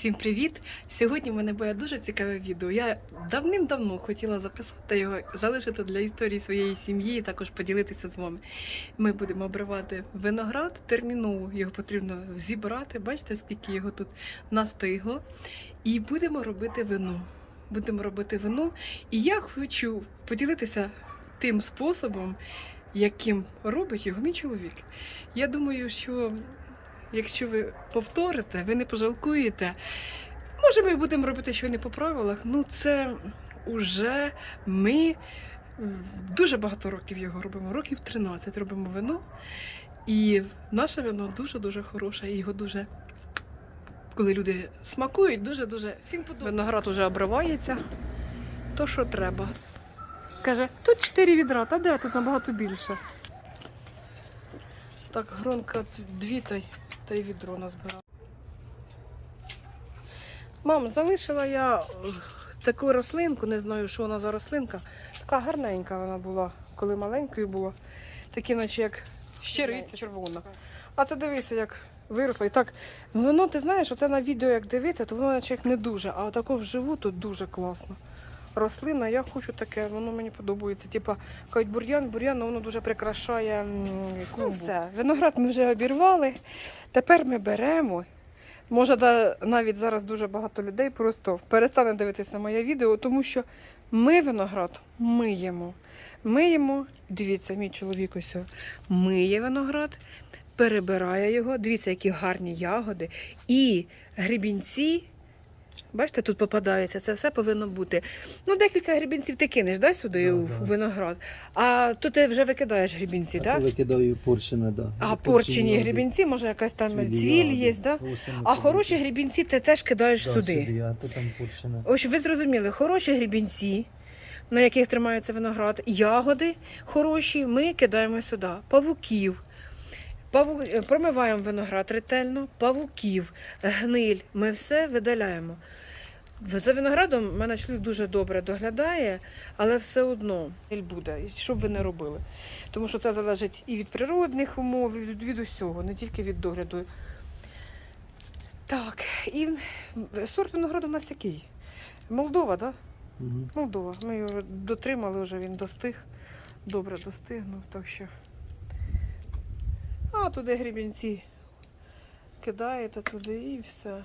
Всім привіт! Сьогодні в мене буде дуже цікаве відео. Я давним-давно хотіла записати його, залишити для історії своєї сім'ї і також поділитися з вами. Ми будемо обривати виноград терміново. Його потрібно зібрати. Бачите, скільки його тут настигло. І будемо робити вино. Будемо робити вино. І я хочу поділитися тим способом, яким робить його мій чоловік. Я думаю, що якщо ви повторите, ви не пожалкуєте. Може, ми будемо робити щось не по правилах. Ну, це уже ми дуже багато років його робимо. Років 13 робимо вино. І наше вино дуже-дуже хороше. І його дуже, коли люди смакують, дуже-дуже всім подобається. Виноград уже обривається. То що треба. Каже, тут 4 відра, та де тут набагато більше. Так, гронка дві та й та й відро назбирала. Мам, залишила я е, таку рослинку, не знаю, що вона за рослинка. Така гарненька вона була, коли маленькою була. Такі, наче як щириця червона. А це дивися, як виросла. І так, воно, ти знаєш, оце на відео як дивиться, то воно наче як не дуже, а отако вживу то дуже класно. Рослина, я хочу таке, воно мені подобається. Типа, кажуть, бур'ян, бур'ян, ну, воно дуже прикрашає клумбу. Ну, все, виноград ми вже обірвали. Тепер ми беремо. Може, навіть зараз дуже багато людей просто перестане дивитися моє відео, тому що ми виноград миємо. Миємо, дивіться, мій чоловік ось миє виноград, перебирає його. Дивіться, які гарні ягоди. І грібінці. Бачите, тут попадається, це все повинно бути. Ну, декілька грібінців ти кинеш, да, сюди Да, у да. виноград. А то ти вже викидаєш грібінці, так? то викидаю порчини, да. А порчені грібінці, може якась там цвіль ягоди, є, да? А хороші грібінці ти теж кидаєш Да, сюди. а то там порчина. Ось ви зрозуміли, хороші грібінці, на яких тримається виноград, ягоди хороші, ми кидаємо сюди. Павуків. Е, Промиваємо виноград ретельно, павуків, гниль. Ми все видаляємо. За виноградом в мене чоловік дуже добре доглядає, але все одно гниль буде, що б ви не робили. Тому що це залежить і від природних умов, і від, від усього, не тільки від догляду. Так, і сорт винограду у нас який? Молдова, так? Да? Мгм. Молдова. Ми його дотримали вже, він достиг. Добре достигнув, так що. А туди грібінці кидаєте туди і все.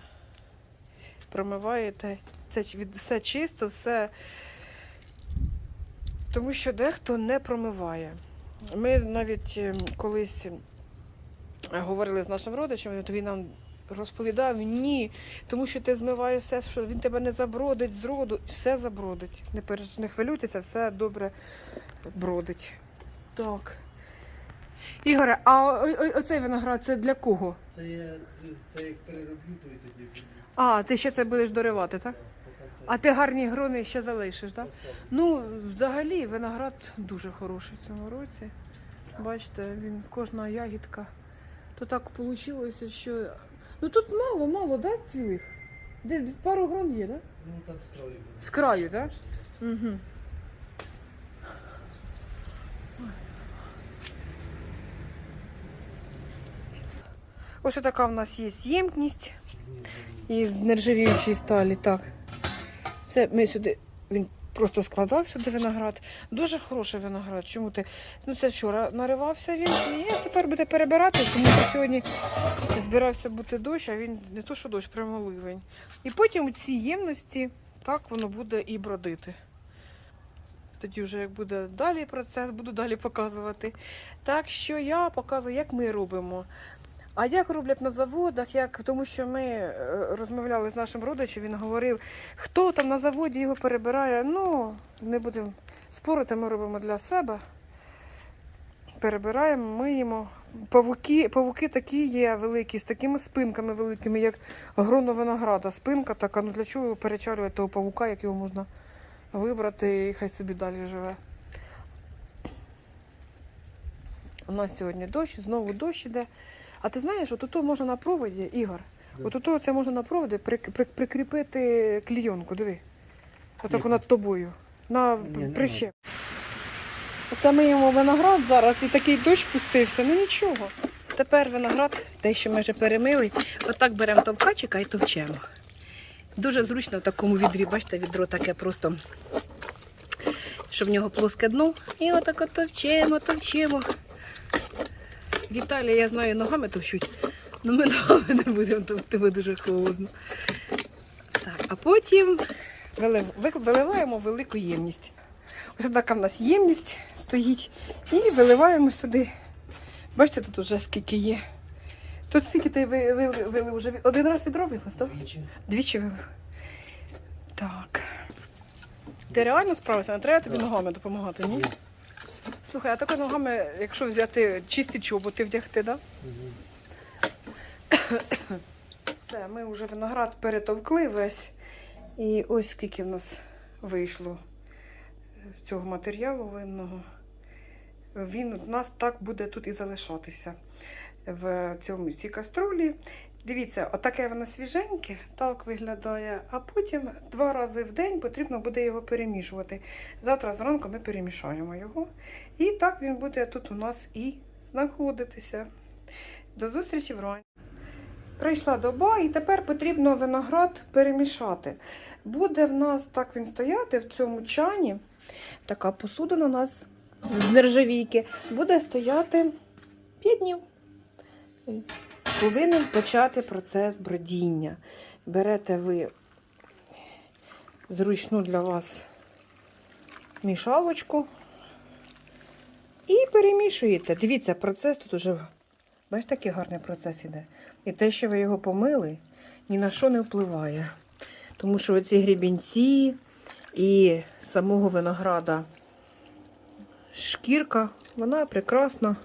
Промиваєте. Це все чисто, все. Тому що дехто не промиває. Ми навіть ем, колись ем, говорили з нашим родичем, то він нам розповідав ні, тому що ти змиваєш все, що він тебе не забродить з роду, все забродить. Не, не хвилюйтеся, все добре бродить. Так. Ігоре, а о- о- оцей виноград це для кого? Це я це як перероблю, то і тоді буду. А, ти ще це будеш доривати, так? Поки це А ти гарні грони ще залишиш, так? поставлю. Ну, взагалі, виноград дуже хороший в цьому році. Бачите, він кожна ягідка. То так вийшло, що. Ну тут мало, мало, да, цілих? Десь пару грон є, да? Ну там з краю. буде. З краю, так? Угу. Ось така в нас є ємкність із нержавіючої сталі. Так. Це ми сюди, він просто складав сюди виноград. Дуже хороший виноград. Чому ти? Ну це вчора наривався він, і тепер буде перебирати, тому що сьогодні збирався бути дощ, а він не то, що дощ, прямо ливень. І потім у цій ємності так воно буде і бродити. Тоді вже як буде далі процес, буду далі показувати. Так що я показую, як ми робимо. А як роблять на заводах, як, тому що ми е, розмовляли з нашим родичем, він говорив, хто там на заводі його перебирає. Ну, не будемо спорити, ми робимо для себе. Перебираємо, миємо. Павуки, павуки такі є великі, з такими спинками великими, як гроно винограда. Спинка така, ну для чого перечарювати того павука, як його можна вибрати і хай собі далі живе. У нас сьогодні дощ, знову дощ іде. А ти знаєш, от тут можна на проводі, Ігор, Да. от тут це можна на проводі прик- при- прикріпити клійонку, диви. Отак над тобою. На Ні, прищеп. Оце ми їмо виноград зараз і такий дощ пустився, ну нічого. Тепер виноград, те, що ми вже перемили, отак беремо товкачика і товчемо. Дуже зручно в такому відрі, бачите, відро таке просто, що в нього плоске дно. І отак от товчемо, товчемо. В Італії, я знаю, ногами товчуть, але ми ногами не будемо товкти, бо дуже холодно. Так, а потім виливаємо велику ємність. Ось така в нас ємність стоїть. І виливаємо сюди. Бачите, тут вже скільки є. Тут скільки ти ви, ви, вили вже один раз відро вилив, так? Двічі. Двічі вилив. Так. Ти реально справився? Не треба тобі ногами допомагати, ні? Слухай, а тако ногами, якщо взяти чисті чоботи вдягти, так? Да? Мгм. Все, ми вже виноград перетовкли весь. І ось скільки в нас вийшло з цього матеріалу винного. Він у нас так буде тут і залишатися в цьому цій каструлі. Дивіться, отаке воно свіженьке, так виглядає, а потім два рази в день потрібно буде його перемішувати. Завтра зранку ми перемішаємо його. І так він буде тут у нас і знаходитися. До зустрічі вранці. Прийшла доба, і тепер потрібно виноград перемішати. Буде в нас так він стояти в цьому чані. Така посудина у нас з нержавійки. Буде стояти 5 днів. Повинен почати процес бродіння. Берете ви зручну для вас мішалочку і перемішуєте. Дивіться, процес тут уже, бачите, який гарний процес іде. І те, що ви його помили, ні на що не впливає. Тому що оці грібінці і самого винограда шкірка, вона прекрасно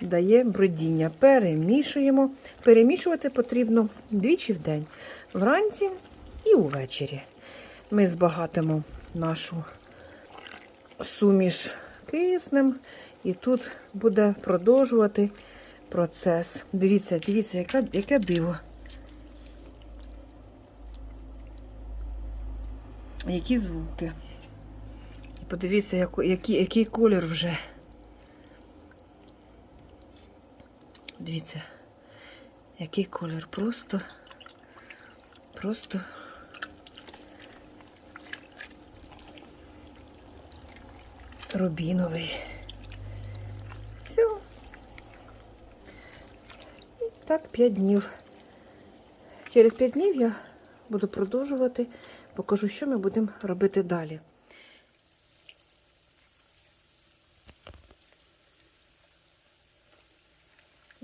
дає бродіння. Перемішуємо. Перемішувати потрібно двічі в день. Вранці і увечері. Ми збагатимо нашу суміш киснем, і тут буде продовжувати процес. Дивіться, дивіться, яке, яке диво. Які звуки. Подивіться, який, який колір вже. Дивіться, який колір. Просто, просто. Рубіновий. Все. І так 5 днів. Через 5 днів я буду продовжувати, покажу, що ми будемо робити далі.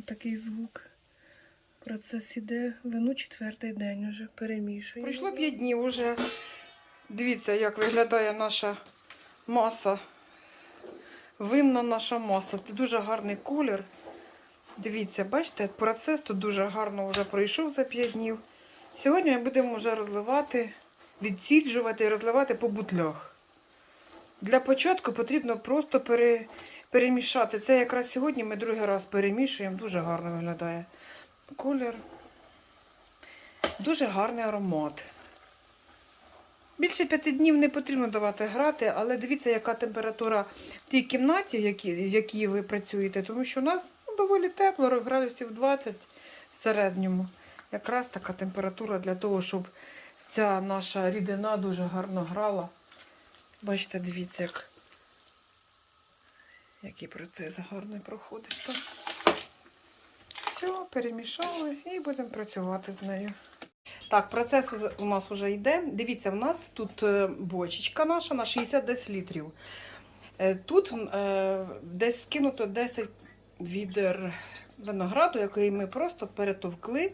Такий звук. Процес іде вину четвертий день уже перемішуємо. Пройшло 5 днів уже. Дивіться, як виглядає наша маса. Винна наша маса. Це дуже гарний колір. Дивіться, бачите, процес тут дуже гарно вже пройшов за 5 днів. Сьогодні ми будемо вже розливати, відсіджувати і розливати по бутлях. Для початку потрібно просто пере, перемішати. Це якраз сьогодні ми другий раз перемішуємо, дуже гарно виглядає. Колір. Дуже гарний аромат. Більше п'яти днів не потрібно давати грати, але дивіться, яка температура в тій кімнаті, в якій, в якій ви працюєте, тому що у нас ну, доволі тепло, градусів 20 в середньому. Якраз така температура для того, щоб ця наша рідина дуже гарно грала. Бачите, дивіться, як, який процес гарний проходить. Так. Все, перемішали і будемо працювати з нею. Так, процес у нас вже йде. Дивіться, в нас тут е, бочечка наша на 60 десь літрів. Е, Тут е, десь скинуто 10 відер винограду, який ми просто перетовкли.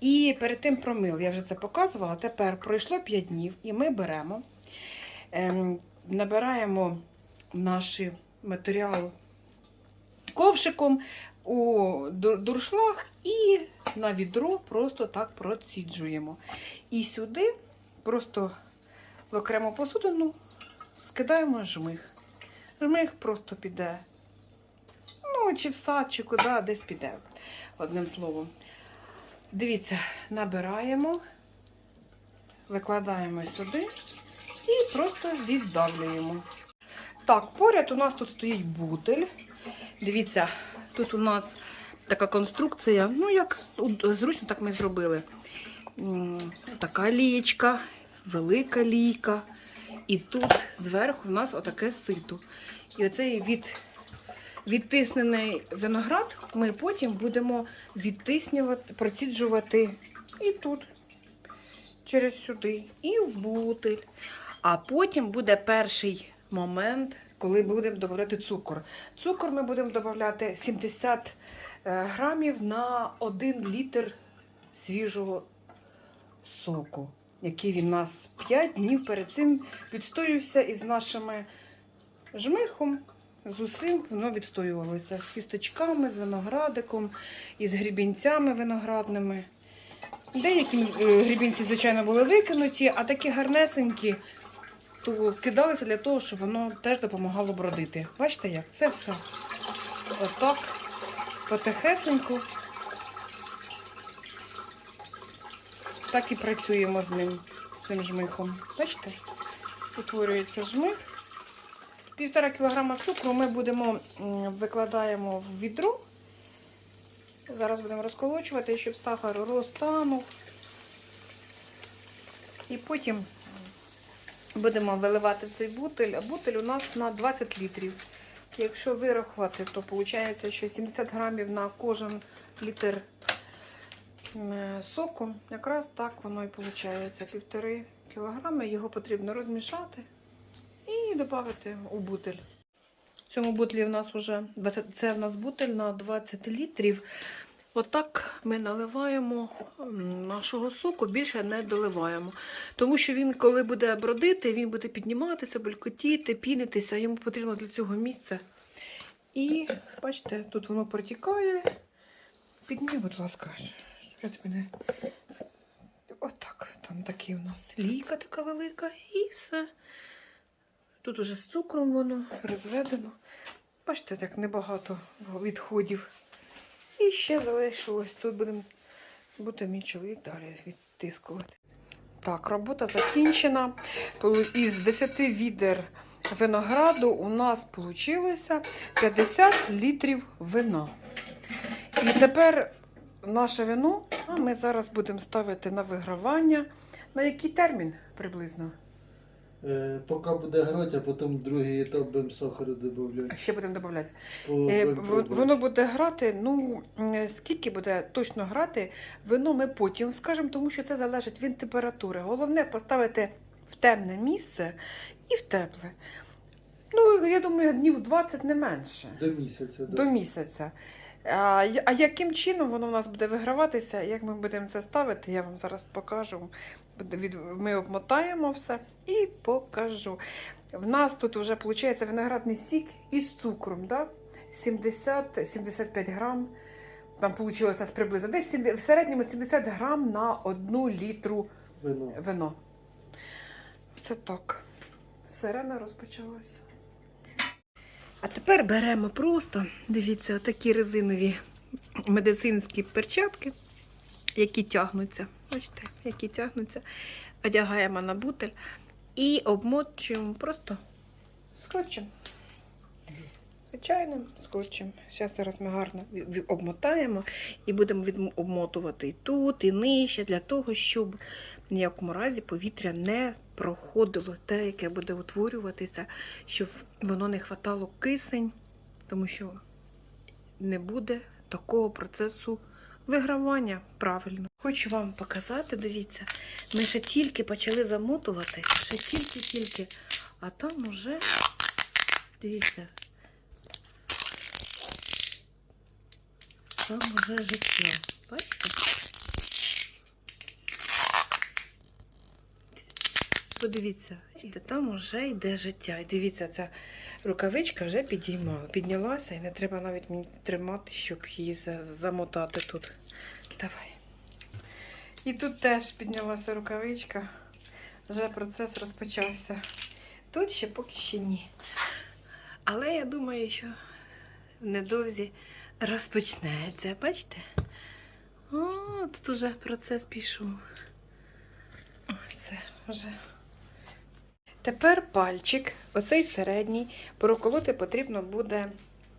І перед тим промили. Я вже це показувала. Тепер пройшло 5 днів, і ми беремо, ем, набираємо наш матеріал ковшиком у дуршлаг і на відро просто так проціджуємо. І сюди просто в окрему посудину скидаємо жмих. Жмих просто піде. Ну, чи в сад, чи куди, десь піде. Одним словом. Дивіться, набираємо, викладаємо сюди і просто віддавлюємо. Так, поряд у нас тут стоїть бутель. Дивіться, тут у нас така конструкція. Ну, як зручно так ми зробили. така лієчка, велика лійка. І тут зверху в нас отаке сито. І оцей від, відтиснений виноград ми потім будемо відтиснювати, проціджувати і тут, через сюди, і в бутиль. А потім буде перший момент, коли будемо додавати цукор. Цукор ми будемо додавати 70 е, грамів на 1 літр свіжого соку, який він у нас 5 днів перед цим відстоювався із нашими жмихом. З усім воно відстоювалося з кісточками, з виноградиком, із грібінцями виноградними. Деякі е, грібінці, звичайно, були викинуті, а такі гарнесенькі то кидалися для того, щоб воно теж допомагало бродити. Бачите як? Це все. Отак. Потихесеньку. Так і працюємо з ним, з цим жмихом. Бачите? Утворюється жмих. Півтора кілограма цукру ми будемо викладаємо в відро. Зараз будемо розколочувати, щоб сахар розтанув. І потім будемо виливати цей бутиль. Бутиль у нас на 20 літрів. Якщо вирахувати, то виходить, що 70 грамів на кожен літр соку. Якраз так воно і виходить. Півтори кілограми. Його потрібно розмішати і додати у бутиль. В цьому бутлі в нас вже 20, це в нас бутиль на 20 літрів. Отак ми наливаємо нашого соку, більше не доливаємо. Тому що він, коли буде бродити, він буде підніматися, булькотіти, пінитися. Йому потрібно для цього місце. І бачите, тут воно протікає. Підніми, будь ласка, щоб я тобі не. Отак. Там такий у нас лійка така велика, і все. Тут уже з цукром воно розведено. Бачите, як небагато відходів. І ще залишилось. Тут будемо буде мій чоловік далі відтискувати. Так, робота закінчена. Із 10 відер винограду у нас вийшло 50 літрів вина. І тепер наше вино ми зараз будемо ставити на вигравання. На який термін приблизно? Е, поки буде грати, а потім другий етап будемо сахару додати. Ще будемо додати. Е. Воно буде грати, ну е, скільки буде точно грати, вино ми потім скажемо, тому що це залежить від температури. Головне поставити в темне місце і в тепле. Ну, я думаю, днів 20 не менше. До місяця. До місяця. А, а яким чином воно в нас буде виграватися, як ми будемо це ставити, я вам зараз покажу. Ми обмотаємо все і покажу. В нас тут вже виходить виноградний сік із цукром, да? 70-75 грам. Там вийшло нас приблизно десь в середньому 70 грам на одну літру Вино. вино. Це так. Сирена розпочалася. А тепер беремо просто, дивіться, отакі резинові медицинські перчатки, які тягнуться. Бачите, які тягнуться. Одягаємо на бутель і обмочуємо просто скотчем. Звичайним скотчем. Зараз зараз ми гарно обмотаємо і будемо обмотувати і тут, і нижче, для того, щоб в ніякому разі повітря не проходило те, яке буде утворюватися, щоб воно не хватало кисень, тому що не буде такого процесу вигравання правильно. Хочу вам показати, дивіться, ми ще тільки почали замотувати, ще тільки-тільки, а там уже, дивіться, там уже життя. Бачите? Подивіться, там вже йде життя. І дивіться, ця рукавичка вже підіймала, піднялася, і не треба навіть мені тримати, щоб її замотати тут. Давай. І тут теж піднялася рукавичка. Вже процес розпочався. Тут ще поки ще ні. Але я думаю, що недовзі розпочнеться. Бачите? О, тут уже процес пішов. Все, вже. Тепер пальчик, оцей середній, проколоти потрібно буде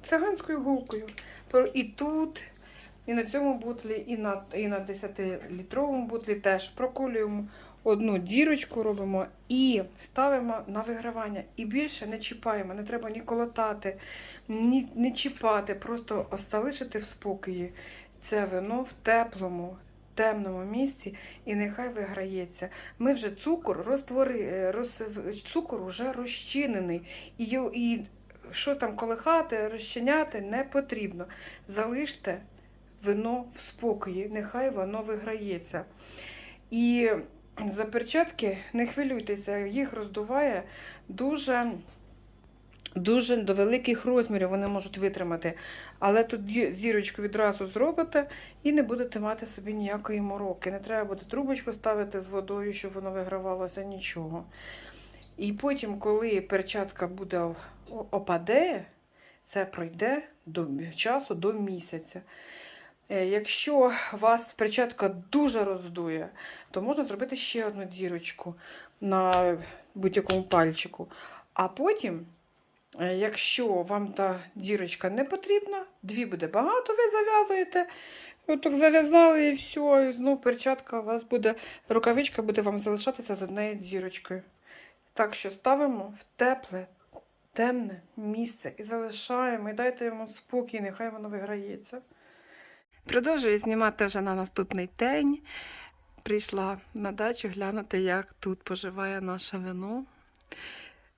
циганською гулкою. І тут І на цьому бутлі, і на, і на 10-літровому бутлі теж проколюємо одну дірочку, робимо і ставимо на вигравання. І більше не чіпаємо, не треба ні колотати, ні, не чіпати, просто залишити в спокої це вино в теплому, темному місці, і нехай виграється. Ми вже цукор розтвори, е, роз, цукор вже розчинений. І, і щось там колихати, розчиняти не потрібно. Залиште вино в спокої, нехай воно виграється. І за перчатки не хвилюйтеся, їх роздуває дуже. Дуже до великих розмірів вони можуть витримати. Але тут зірочку відразу зробите і не будете мати собі ніякої мороки. Не треба буде трубочку ставити з водою, щоб воно вигравалося, нічого. І потім, коли перчатка буде опаде, це пройде до часу до місяця. Е, Якщо вас перчатка дуже роздує, то можна зробити ще одну дірочку на будь-якому пальчику. А потім, е, якщо вам та дірочка не потрібна, дві буде багато, ви зав'язуєте. Отак зав'язали і все, і знов перчатка у вас буде, рукавичка буде вам залишатися з однією дірочкою. Так що ставимо в тепле, темне місце і залишаємо, і дайте йому спокій, нехай воно виграється. Продовжую знімати вже на наступний день. Прийшла на дачу глянути, як тут поживає наше вино.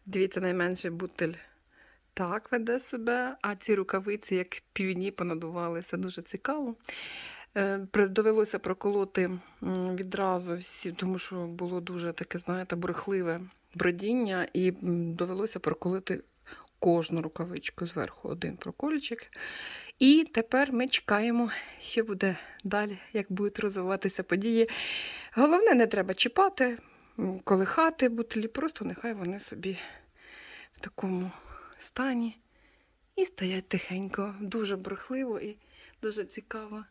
Дивіться, найменший бутиль так веде себе, а ці рукавиці, як півні, понадувалися. Дуже цікаво. Е, Довелося проколоти відразу всі, тому що було дуже таке, знаєте, брехливе бродіння, і довелося проколити кожну рукавичку зверху один прокольчик. І тепер ми чекаємо, що буде далі, як будуть розвиватися події. Головне, не треба чіпати, колихати бутлі, просто нехай вони собі в такому стані і стоять тихенько. Дуже брехливо і дуже цікаво.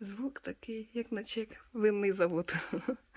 Звук такий, як наче як винний завод.